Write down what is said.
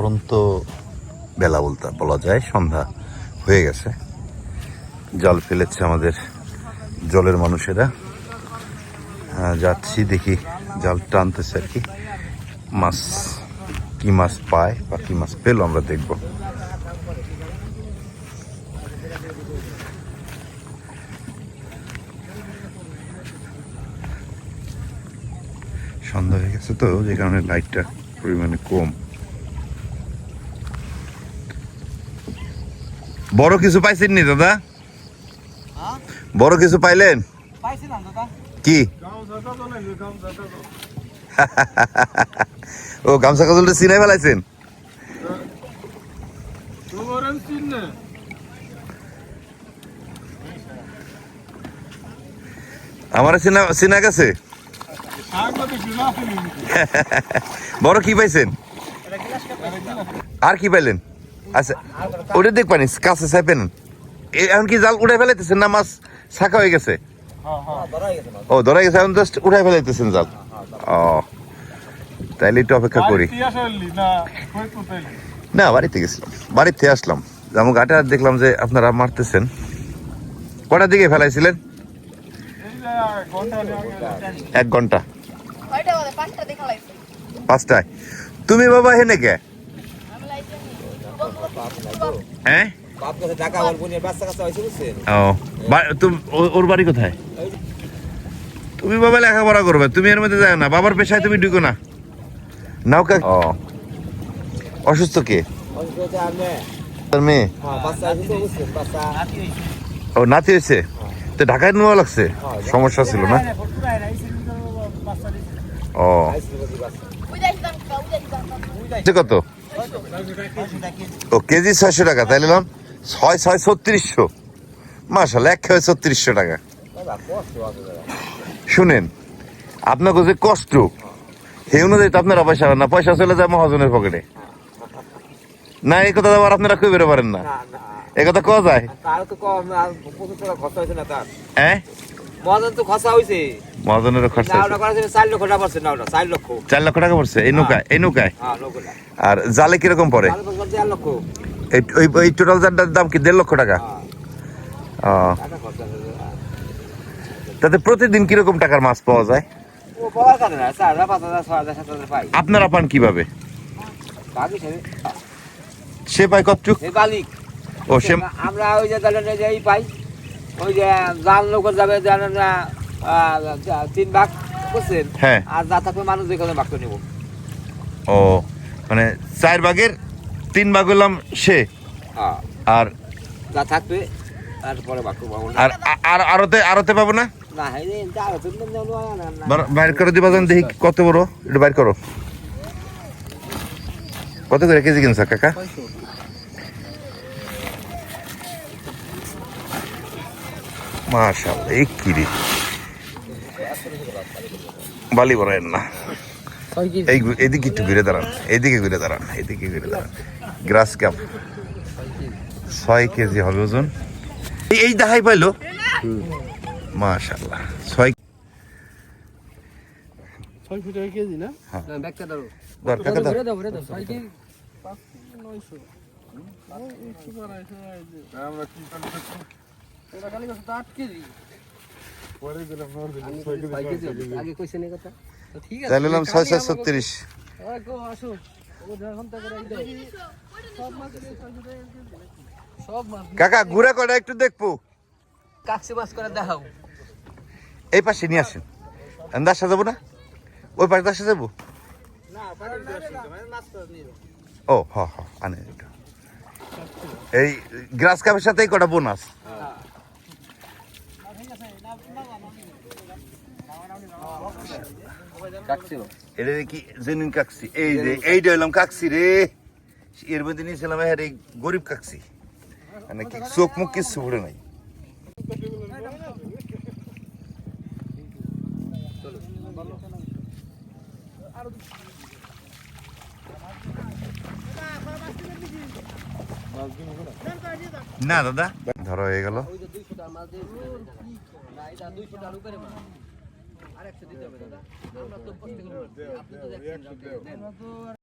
পরন্ত বেলা বলতে, বলা যায়, সন্ধ্যা হয়ে গেছে। জাল ফেলেছে আমাদের জলের মানুষেরা। যাচ্ছি, দেখি জাল টানতেছে আর কি। মাছ কি মাছ পায় বা কি মাছ পেল আমরা দেখব। সন্ধ্যা হয়ে গেছে তো, যে কারণে লাইটটা পরিমাণে কম। বড় কিছু পাইছেন নি দাদা? বড় কিছু পাইলেন? কি? ও গামছা কাজলটা সিনাই ফেলাইছেন? আমার চিনা সিনা গেছে? বড় কি পাইছেন? আর কি পাইলেন? আচ্ছা ওটা দেখ পানি কাছে চাইপেন। এখন কি জাল উড়াই ফেলাইতেছেন না মাছ শাখা হয়ে গেছে। ও ধরা গেছে এখন জাস্ট উঠাই ফেলাইতেছেন জাল। ও তাইলে একটু অপেক্ষা করি। না বাড়িতে গেছিলাম। বাড়িতে আসলাম। যেমন ঘাটে আর দেখলাম যে আপনারা মারতেছেন। কটার দিকে ফেলাইছিলেন? এক ঘণ্টা। পাঁচটায়। তুমি বাবা হেনে কে? হ্যাঁ? ও ওর বাড়ি কোথায়? তুমি বাবা লেখাপড়া করবে তুমি এর মধ্যে যাও না বাবার পেশায় তুমি ঢুকো না। নাও কা ও। অসুস্থ কে? তার মেয়ে? ও নাতি হয়েছে? তো ঢাকায় নেওয়া লাগছে? সমস্যা ছিল না? ও। কত? ও কেজি ছয়শো টাকা তাই নিলাম ছয় ছয় ছত্রিশশো। মাসাল এক খেয়ে ছত্রিশশো টাকা। শুনেন আপনাকে যে কষ্ট সেই অনুযায়ী তো আপনারা পয়সা পান না। পয়সা চলে যায় মহাজনের পকেটে। না এই কথা আবার আপনারা বেরো পারেন না। এ কথা কওয়া যায়? হ্যাঁ? মহাজন তো খরচা হয়েছে মহাজনেরও খরচা চার লক্ষ টাকা পড়ছে না চার লক্ষ। চার লক্ষ টাকা পড়ছে এই নৌকায় এই নৌকায়? হ্যাঁ আর জালে কীরকম পড়ে? ওই- ওই টোটাল জালটার দাম কি দেড় লক্ষ টাকা? হ্যাঁ। ও, তাতে প্রতিদিন কীরকম টাকার মাছ পাওয়া যায়? আপনারা পান কীভাবে? সে পায় কতটুক? ও সে আমরা ওই যে পাই। ওই যে জাল নৌকো যাবে জানেন না তিন ভাগ বুঝছেন হ্যাঁ। আর যা থাকবে মানুষ যেখানে ভাগ করে নেব। ও মানে চার ভাগের তিন ভাগ হলাম সে। হ্যাঁ। আর যা থাকবে তারপরে ভাগ করব। আর আর আরতে আরতে পাবো না? বাইর করে দিবা যান দেখি কত বড়। এটা বাইর করো। কত করে কেজি কিনছ কাকা? মাশাআল্লাহ এই কি রে? বালি বড়েন না। এই এদিকে একটু ঘুরে দাঁড়ান। এদিকে ঘুরে দাঁড়ান এদিকে ঘুরে দাঁড়ান। গ্রাস কাপ ছয় কেজি হবে ওজন। এই- এই দেখাই পাইলো? মাশাআল্লাহ। ছয় ছয় ফুট কেজি না? দর আগে কইছেন এই কথা। তো ঠিক আছে তাহলে নিলাম ছয় ছয় ছত্রিশ। ওই গো আসো। ও যখন তা করে এই দাও সব মাছ ছয় ফুট এক কেজি সব মাছ কাকা ঘুরে কটা একটু দেখব। মাছ করে দেখাও। এই পাশে নিয়ে আসেন। দাসা যাব না? ওই পাশে দাসা যাব? ও হ হ আনে এই গ্রাস কাপের সাথে কটা বোনাস। এটা কি জেনুইন কাকসি। এই যে এইটা হইলাম কাকসি রে। এর মধ্যে নিয়েছিলাম হ্যাঁ এই গরিব কাকসি। মানে কি চোখ মুখ নাই। না দাদা। ধরো হয়ে গেল। আর একশো দিতে হবে দাদা। আমরা তো